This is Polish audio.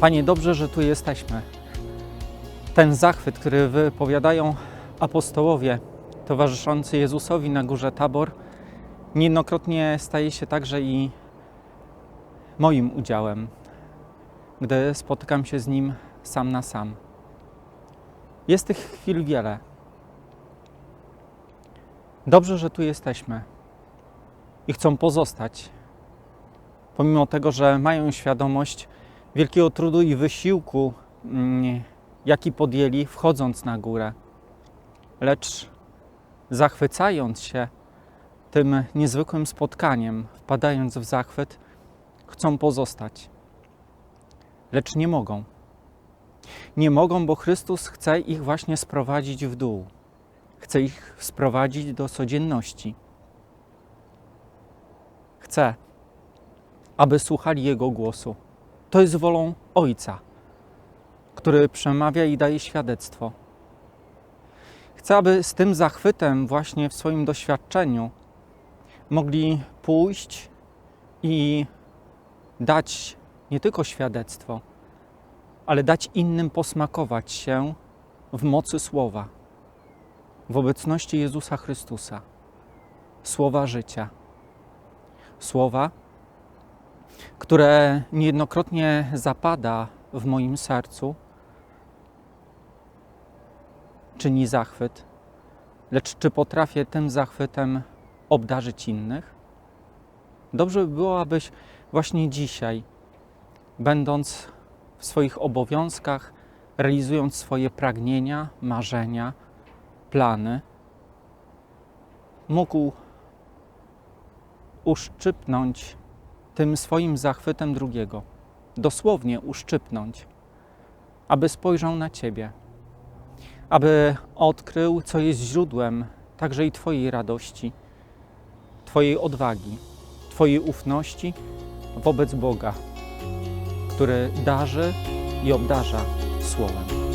Panie, dobrze, że tu jesteśmy. Ten zachwyt, który wypowiadają apostołowie towarzyszący Jezusowi na górze Tabor, niejednokrotnie staje się także i moim udziałem, gdy spotykam się z Nim sam na sam. Jest tych chwil wiele. Dobrze, że tu jesteśmy i chcą pozostać, pomimo tego, że mają świadomość wielkiego trudu i wysiłku, mm, jaki podjęli wchodząc na górę. Lecz zachwycając się tym niezwykłym spotkaniem, wpadając w zachwyt, chcą pozostać. Lecz nie mogą. Nie mogą, bo Chrystus chce ich właśnie sprowadzić w dół. Chce ich sprowadzić do codzienności. Chce, aby słuchali Jego głosu. To jest wolą Ojca, który przemawia i daje świadectwo. Chcę, aby z tym zachwytem, właśnie w swoim doświadczeniu, mogli pójść i dać nie tylko świadectwo, ale dać innym posmakować się w mocy słowa, w obecności Jezusa Chrystusa, słowa życia, słowa, które niejednokrotnie zapada w moim sercu, czyni zachwyt, lecz czy potrafię tym zachwytem obdarzyć innych? Dobrze by było, abyś właśnie dzisiaj, będąc w swoich obowiązkach, realizując swoje pragnienia, marzenia, plany, mógł uszczypnąć tym swoim zachwytem drugiego, dosłownie uszczypnąć, aby spojrzał na Ciebie, aby odkrył, co jest źródłem także i Twojej radości, Twojej odwagi, Twojej ufności wobec Boga, który darzy i obdarza Słowem.